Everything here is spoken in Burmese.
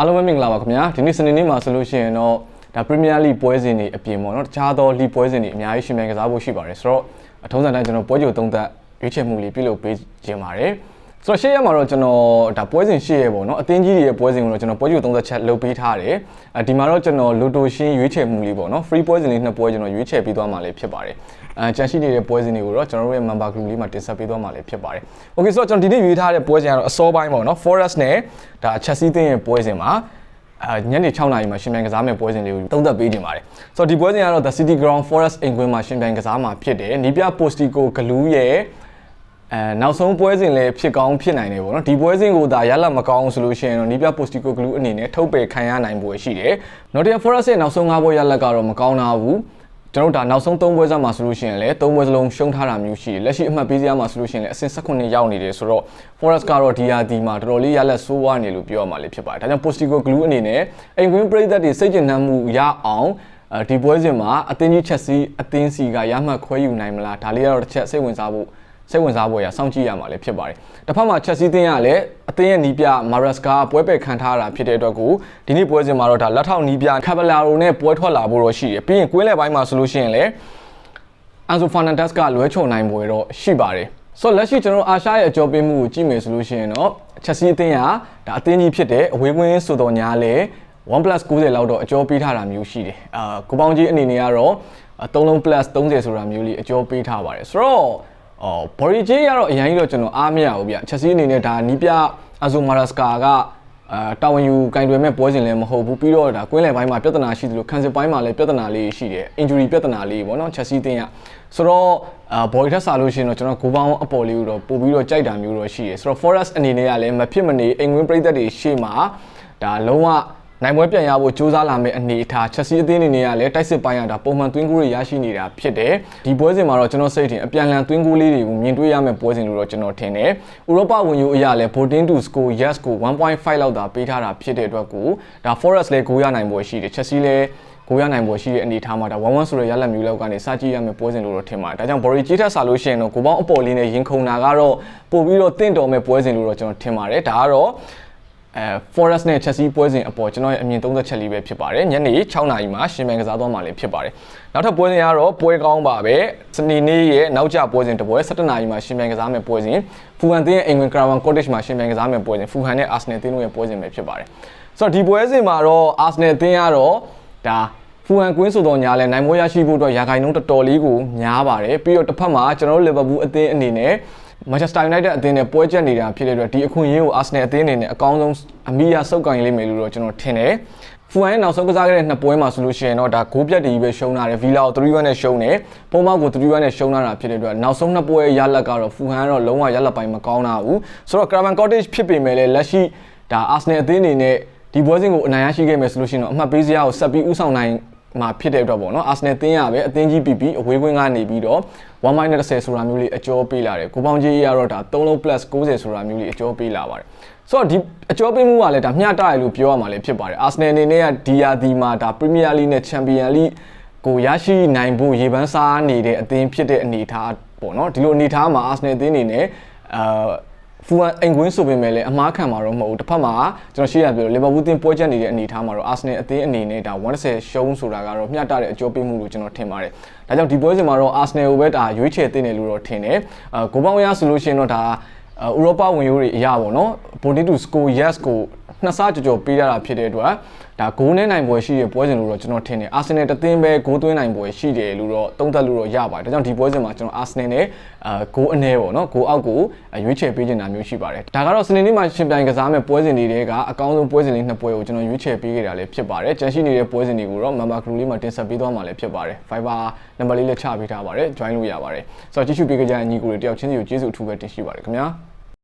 အားလုံးပဲမင်္ဂလာပါခင်ဗျာဒီနေ့စနေနေ့မှာဆိုလို့ရှိရင်တော့ဒါ Premier League ပွဲစဉ်တွေအပြင်ပေါ့နော်တခြားသော league ပွဲစဉ်တွေအများကြီးရှင်မြန်ကစားဖို့ရှိပါတယ်ဆိုတော့အထုံးစံတိုင်းကျွန်တော်ပွဲကြိုသုံးသက်ရွေးချယ်မှုလေးပြုလုပ်ပေးခြင်းပါတယ် ဆိုတော့ရှေ့ရက်မှာတော့ကျွန်တော်ဒါပွဲစဉ်ရှေ့ရက်ပေါ့နော်အသင်းကြီးတွေရဲ့ပွဲစဉ်ကိုတော့ကျွန်တော်ပွဲကြိုသုံးသက်ချက်လုပ်ပေးထားတယ်အဲဒီမှာတော့ကျွန်တော်လူတိုရှင်းရွေးချယ်မှုလေးပေါ့နော် free ပွဲစဉ်လေးနှစ်ပွဲကျွန်တော်ရွေးချယ်ပေးသွားမှာလေးဖြစ်ပါတယ်အဲချန်ရှိနေတဲ့ပွဲစဉ်တွေကိုတော့ကျွန်တော်တို့ရဲ့ member group လေးမှာတင်ဆက်ပေးသွားမှာလေးဖြစ်ပါတယ် okay ဆိုတော့ကျွန်တော်ဒီနေ့ရွေးထားတဲ့ပွဲစဉ်ကတော့အစောပိုင်းပေါ့နော် Forest နဲ့ဒါ Chelsea တင်းရဲ့ပွဲစဉ်မှာအာညနေ6နာရီမှာရှင်ပြိုင်ကစားမယ့်ပွဲစဉ်လေးကိုသုံးသပ်ပေးကြပါတယ်ဆိုတော့ဒီပွဲစဉ်ကတော့ The City Ground Forest အိမ်ကွင်းမှာရှင်ပြိုင်ကစားမှာဖြစ်တယ်နီးပြ Postico ဂလူးရဲ့ အဲနောက်ဆုံးပွဲစဉ်လည်းဖြစ်ကောင်းဖြစ်နိုင်တယ်ပေါ့နော်ဒီပွဲစဉ်ကိုဒါရလမကောင်းဆိုလို့ရှိရင်တော့နီးပြ Postico ဂလူးအနေနဲ့ထုတ်ပယ်ခံရနိုင်ပွဲရှိတယ် Nottingham Forest ရဲ့နောက်ဆုံး၅ပွဲရလက်ကတော့မကောင်းတာဘူးကျွန်တော်တို့ဒါနောက်ဆုံး၃ပွဲစားမှာဆိုလို့ရှိရင်လည်း၃ပွဲစလုံးရှုံးထားတာမျိုးရှိတယ်လက်ရှိအမှတ်ပေးစရာမှာဆိုလို့ရှိရင်လည်းအဆင့်18ရောက်နေတယ်ဆိုတော့ Forest ကတော့ဒီယာဒီမှာတော်တော်လေးရလက်ဆိုးဝါးနေလို့ပြောရမှာလေးဖြစ်ပါတယ်ဒါကြောင့် Postigo Glue အနေနဲ့အိမ်ကွင်းပရိသတ်တွေစိတ်ကျဉ်နှံမှုရအောင်အဲဒီပွဲစဉ်မှာအသင်းကြီးချက်စီအသင်းစီကရမှတ်ခွဲယူနိုင်မလားဒါလေးကတော့တစ်ချက်စိတ်ဝင်စားဖို့ စိတ်ဝင်စားဖို့ရစောင့်ကြည့်ရမှာလည်းဖြစ်ပါတယ်တစ်ဖက်မှာချက်စီတင်းကလည်းအသင်းရဲ့နီးပြမာရက်စကာပွဲပယ်ခံထားတာဖြစ်တဲ့အတွက်ကိုဒီနေ့ပွဲစဉ်မှာတော့ဒါလက်ထောက်နီးပြကပလာရိုနဲ့ပွဲထွက်လာဖို့တော့ရှိတယ်ပြီးရင်ကွင်းလယ်ပိုင်းမှာဆိုလို့ရှိရင်လည်းအန်ဆိုဖာနန်ဒက်စ်ကလွဲချုံနိုင်ပွဲတော့ရှိပါတယ်ဆိုတော့လက်ရှိကျွန်တော်အာရှရဲ့အကြောပေးမှုကိုကြည့်မယ်ဆိုလို့ရှိရင်တော့ချက်စီအသင်းကဒါအသင်းကြီးဖြစ်တဲ့အဝေးကွင်းဆိုတော့ညာလဲ 1+90 လောက်တော့အကျော်ပေးထားတာမျိုးရှိတယ်အာကိုပေါင်းကြီးအနေနဲ့ကတော့3လုံး plus 30ဆိုတာမျိုးလေးအကျော်ပေးထားပါတယ်ဆိုတော့ အော်ဘော်ရီဂျေးကတော့အရင်ကြီးတော့ကျွန်တော်အားမရဘူးဗျချက်စီအနေနဲ့ဒါနီးပြအဇိုမာရစကာကအာတာဝန်ယူကင်တွယ်မဲ့ပွဲစဉ်လည်းမဟုတ်ဘူးပြီးတော့ဒါကွင်းလယ်ပိုင်းမှာပြဿနာရှိသလိုခံစစ်ပိုင်းမှာလည်းပြဿနာလေးရှိတယ် injury ပြဿနာလေးပေါ့နော်ချက်စီတင်းရဆိုတော့အာဘော်ရီထက်စားလို့ရှိရင်တော့ကျွန်တော်ကိုပေါင်းအပေါ်လေးကိုတော့ပို့ပြီးတော့ကြိုက်တာမျိုးတော့ရှိတယ်ဆိုတော့ Forest အနေနဲ့ကလည်းမဖြစ်မနေအိမ်ဝင်ပြိသက်တွေရှေ့မှာဒါလုံးဝ နိုင်ပွဲပြန်ရဖို့ကြိုးစားလာမယ့်အနေအထားချက်စီအသင်းအနေနဲ့ကလည်းတိုက်စစ်ပိုင်းရတာပုံမှန်သွင်းကူးတွေရရှိနေတာဖြစ်တယ်ဒီပွဲစဉ်မှာတော့ကျွန်တော်စိတ်ထင်အပြန်လန်သွင်းကူးလေးတွေကိုမြင်တွေ့ရမယ့်ပွဲစဉ်လို့တော့ကျွန်တော်ထင်တယ်ဥရောပဝင်ယူအရာလဲ voting to score yes ကို1.5လောက်သာပေးထားတာဖြစ်တဲ့အတွက်ကိုဒါ Forest လဲဂိုးရနိုင်ပွဲရှိတယ်ချက်စီလဲကိုရနိုင်ပွဲရှိတဲ့အနေအထားမှာဒါ1-1ဆိုတဲ့ရလက်မျိုးလောက်ကနေစကြည့်ရမယ့်ပွဲစဉ်လို့တော့ထင်ပါတယ်။ဒါကြောင့် Bori ကြီးထက်စားလို့ရှိရင်တော့ကိုပေါင်းအပေါ်လေးနဲ့ရင်ခုန်တာကတော့ပို့ပြီးတော့တင့်တော်မဲ့ပွဲစဉ်လို့တော့ကျွန်တော်ထင်ပါတယ်။ဒါကတော့ အဲ Forest နဲ့ Chelsea ပွဲစဉ်အပေါ်ကျွန်တော်ရဲ့အမြင်သုံးသက်ချက်လေးပဲဖြစ်ပါတယ်ညနေ6နာရီမှာရှင်မြန်ကစားသွားမှာလည်းဖြစ်ပါတယ်နောက်ထပ်ပွဲစဉ်ကတော့ပွဲကောင်းပါပဲစနေနေ့ရဲ့နောက်ကျပွဲစဉ်တစ်ပွဲ7နာရီမှာရှင်မြန်ကစားမယ့်ပွဲစဉ်ဖူဟန်တင်းရဲ့အင်္ဂလန်ကရာဝန်ကော့တေ့မှာရှင်မြန်ကစားမယ့်ပွဲစဉ်ဖူဟန်နဲ့အာဆနယ်တင်းတို့ရဲ့ပွဲစဉ်ပဲဖြစ်ပါတယ်ဆိုတော့ဒီပွဲစဉ်မှာတော့အာဆနယ်တင်းကတော့ဒါဖူဟန်ကွင်းဆိုတော့ညာလဲနိုင်မွေးရရှိဖို့အတွက်ရာဂိုင်နှုန်းတော်တော်လေးကိုများပါတယ်ပြီးတော့တစ်ဖက်မှာကျွန်တော်တို့လီဗာပူးအသင်းအနေနဲ့ Manchester United အသင်းနဲ့ပွဲချက်နေတာဖြစ်တဲ့အတွက်ဒီအခွင့်အရေးကို Arsenal အသင်းအနေနဲ့အကောင်းဆုံးအမိရဆုပ်ကိုင်လိမ့်မယ်လို့တော့ကျွန်တော်ထင်တယ်။ဖူဟန်ရဲ့နောက်ဆုံးကစားခဲ့တဲ့နှစ်ပွဲမှာဆိုလို့ရှိရင်တော့ဒါဂိုးပြတ်တည်ပဲရှုံးလာတယ်ဗီလာကို3-1နဲ့ရှုံးတယ်။ပုံမောက်ကို3-1နဲ့ရှုံးလာတာဖြစ်တဲ့အတွက်နောက်ဆုံးနှစ်ပွဲရလက်ကတော့ဖူဟန်ကတော့လုံးဝရလက်ပိုင်းမကောင်းတာဘူး။ဆိုတော့ Craven Cottage ဖြစ်ပေမဲ့လည်းလက်ရှိဒါ Arsenal အသင်းအနေနဲ့ဒီပွဲစဉ်ကိုအနိုင်ရရှိခဲ့မယ်ဆိုလို့ရှိရင်တော့အမှတ်ပေးစရာကိုဆက်ပြီးဥဆောင်နိုင် မှာဖြစ်တဲ့အတွက်ပေါ့နော်အာဆနယ်တင်းရပဲအသင်းကြီးပြီးပြီးအဝေးကွင်းကနေပြီးတော့1-30ဆိုတာမျိုးလေးအကျော်ပေးလာတယ်ကိုပေါင်းကြီးရတော့ဒါ3လုံး plus 90ဆိုတာမျိုးလေးအကျော်ပေးလာပါတယ်ဆိုတော့ဒီအကျော်ပေးမှုကလည်းဒါမျှတရလို့ပြောရမှာလည်းဖြစ်ပါတယ်အာဆနယ်အနေနဲ့ကဒီယာဒီမှာဒါပရီးမီးယားလိနဲ့ချန်ပီယံလိကိုရရှိနိုင်ဖို့ရေပန်းစားနေတဲ့အသင်းဖြစ်တဲ့အနေအထားပေါ့နော်ဒီလိုအနေအထားမှာအာဆနယ်အသင်းအနေနဲ့အာ ဖူအန်အိမ်ကွင်းဆိုပေမဲ့လည်းအမားခံမှာတော့မဟုတ်ဘူးတစ်ဖက်မှာကျွန်တော်ရှေ့ရပြောလီဗာပူးတင်ပွဲချက်နေတဲ့အနေအထားမှာတော့အာဆနယ်အသင်းအနေနဲ့ဒါ130ရှုံးဆိုတာကတော့မျှတတဲ့အကျိုးပေးမှုလို့ကျွန်တော်ထင်ပါတယ်ဒါကြောင့်ဒီပွဲစဉ်မှာတော့အာဆနယ်ကိုပဲဒါရွေးချယ်တင်တယ်လို့တော့ထင်တယ်အာကိုပေါင်းရဆိုလို့ရှိရင်တော့ဒါဥရောပဝင်ရိုးတွေအရာပေါ့နော် Body to score yes ကိုနှစ်ဆကြော်ကြော်ပေးရတာဖြစ်တဲ့အတွက် ဒါဂိုးနဲ့နိုင်ပွဲရှိတဲ့ပွဲစဉ်လို့တော့ကျွန်တော်ထင်တယ်အာဆင်နယ်တသင်းပဲဂိုးသွင်းနိုင်ပွဲရှိတယ်လို့တော့သုံးသပ်လို့တော့ရပါတယ်ဒါကြောင့်ဒီပွဲစဉ်မှာကျွန်တော်အာဆင်နယ်နဲ့အာဂိုးအနည်းပေါ့နော်ဂိုးအောက်ကိုရွေးချယ်ပေးနေတာမျိုးရှိပါတယ်ဒါကတော့စနေနေ့မှာရှင်ပြိုင်ကစားမဲ့ပွဲစဉ်တွေတဲကအကောင်းဆုံးပွဲစဉ်လေးနှစ်ပွဲကိုကျွန်တော်ရွေးချယ်ပေးခဲ့တာလည်းဖြစ်ပါတယ်ကြန့်ရှိနေတဲ့ပွဲစဉ်တွေကိုတော့ member group လေးမှာတင်ဆက်ပေးသွားမှာလည်းဖြစ်ပါတယ် Viber နံပါတ်လေးလည်းချပေးထားပါတယ် join လို့ရပါတယ်ဆိုတော့ကြည့်ရှုပေးကြတဲ့ညီကိုတွေတယောက်ချင်းစီကိုကျေးဇူးအထူးပဲတင်ရှိပါတယ်ခင်ဗျာ